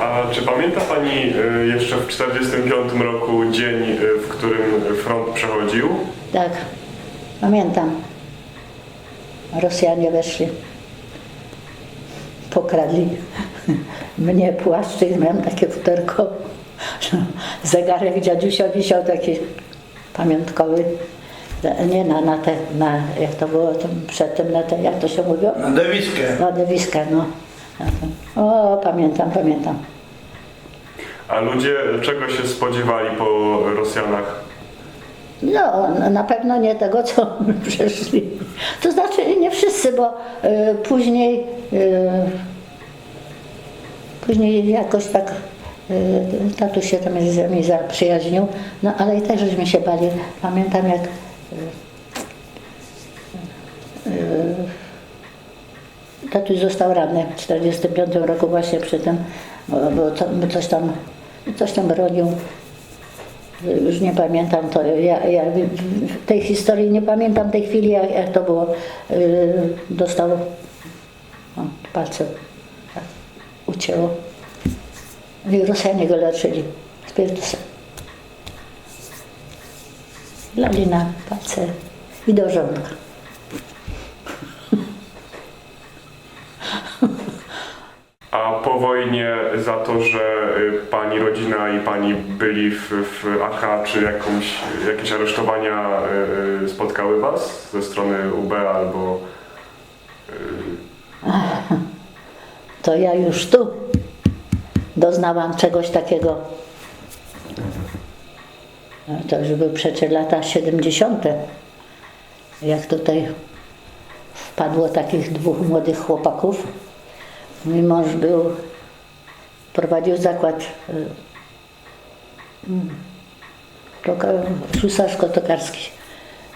A czy pamięta Pani y, jeszcze w 1945 roku dzień, y, w którym front przechodził? Tak, pamiętam. Rosjanie weszli. Pokradli mnie płaszczyk, miałem takie futerko. Zegarek dziadusia wisiał taki pamiątkowy. Nie na, na te, na, jak to było tam przedtem, na te, jak to się mówiło? Na dewiskę. Ładowiska, no. O, pamiętam, pamiętam. A ludzie czego się spodziewali po Rosjanach? No, na pewno nie tego, co przeszli. To znaczy nie wszyscy, bo y, później, y, później jakoś tak y, tatuś się tam z nami zaprzyjaźnił, no ale i też żeśmy się bali. Pamiętam jak y, y, tatuś został ranny w 45 roku właśnie przy tym, bo, to, coś tam, coś tam bronił. Już nie pamiętam to. Ja, ja w tej historii nie pamiętam tej chwili, jak, jak to było. Yy, dostał o, palce tak, ucięło. I Rosjanie go leczyli spirytusem. Lali na palce i do żołnka. A po wojnie za to, że y, Pani rodzina i Pani byli w, w AK, czy jakąś, jakieś aresztowania y, y, spotkały Was ze strony UB albo... To ja już tu doznałam czegoś takiego. To już były przecież lata 70. Jak tutaj wpadło takich dwóch młodych chłopaków. Mój mąż był, prowadził zakład y, toka- ślusarsko-tokarski.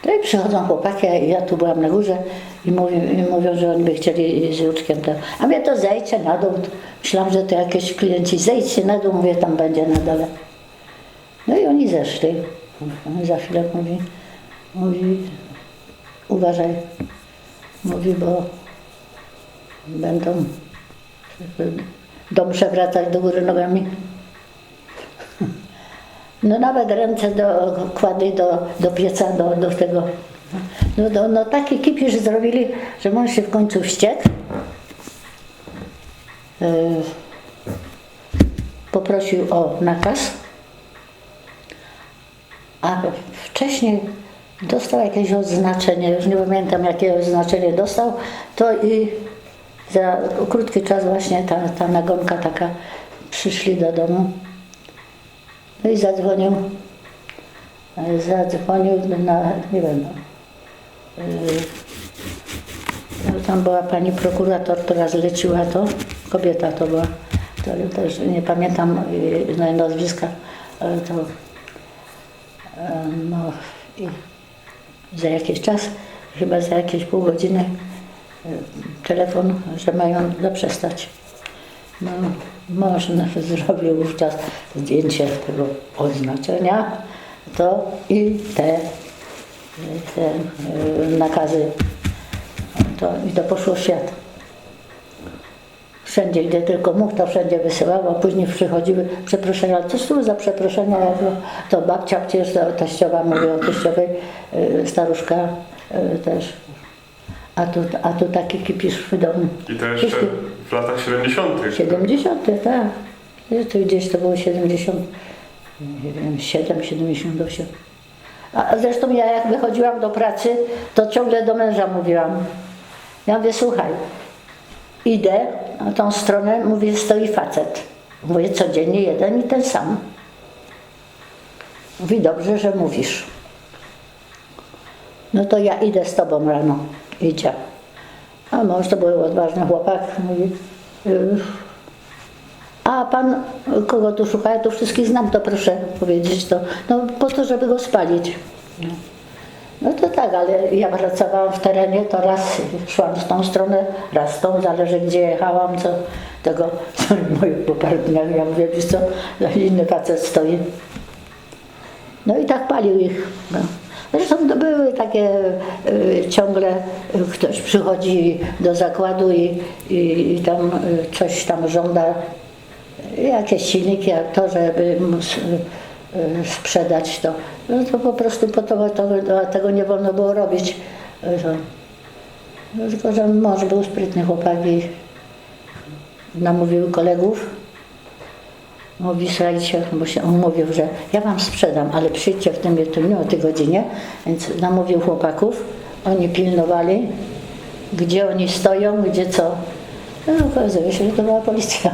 No i przychodzą chłopaki, a ja tu byłam na górze i, mówi, i mówią, że oni by chcieli z Juczkiem to. A mnie to zejdźcie na dół. Myślałam, że to jakieś klienci. Zejdźcie na dół, mówię, tam będzie na dole. No i oni zeszli. Za chwilę mówi, mówi, uważaj. Mówi, bo będą dom przewracać do góry nogami. No nawet ręce do, kładli do, do pieca, do, do tego. No, no, no taki kipisz zrobili, że mąż się w końcu wściekł. Yy, poprosił o nakaz. A wcześniej dostał jakieś oznaczenie, już nie pamiętam jakie oznaczenie dostał, to i za krótki czas właśnie ta, ta nagonka taka przyszli do domu. No i zadzwonił, e, zadzwonił na, nie wiem, no, yy, tam była pani prokurator, która zleciła to, kobieta to była, to też nie pamiętam yy, nazwiska, ale to no i za jakiś czas, chyba za jakieś pół godziny telefon, że mają zaprzestać. No, mąż zrobił wówczas zdjęcie tego oznaczenia, to i te, te e, nakazy, to, i to poszło w świat. Wszędzie, gdzie tylko mógł, to wszędzie wysyłał, a później przychodziły przeproszenia. Coś tu za przeproszenia, to, babcia przecież, to teściowa, mówię o teściowej, e, staruszka też. A tu, a tu taki kipisz w domu. I to jeszcze w latach 70. 70, tak. Nie, To gdzieś to było 70, nie wiem, 7, 78. A a zresztą ja jak wychodziłam do pracy, to ciągle do męża mówiłam. Ja mówię, słuchaj, idę na tą stronę, mówię, stoi facet. Mówię, codziennie jeden i ten sam. Mówi, dobrze, że mówisz. No to ja idę z tobą rano. Idzie. A mąż to był odważny chłopak. Mówi, a pan kogo tu szuka? Ja tu wszystkich znam, to proszę powiedzieć to. No po to, żeby go spalić. No. No to tak, ale ja pracowałam w terenie, to raz szłam w tą stronę, raz w tą, zależy gdzie jechałam, co tego, co moich popartniach, ja mówię, wiesz co, inny facet stoi. No i tak palił ich. No. Zresztą takie y, ciągle ktoś przychodzi do zakładu i, i, i tam y, coś tam żąda. jakieś silniki, a to, żeby y, sprzedać to, no to po prostu po to, to, tego nie wolno było robić. No, tylko, że mąż był sprytny chłopak i namówił kolegów. Mówi, słuchajcie, bo się on mówił, że ja wam sprzedam, ale przyjdźcie w tym tym o tej godzinie. Więc namówił chłopaków, oni pilnowali, gdzie oni stoją, gdzie co. No okazuje się, że to była policja.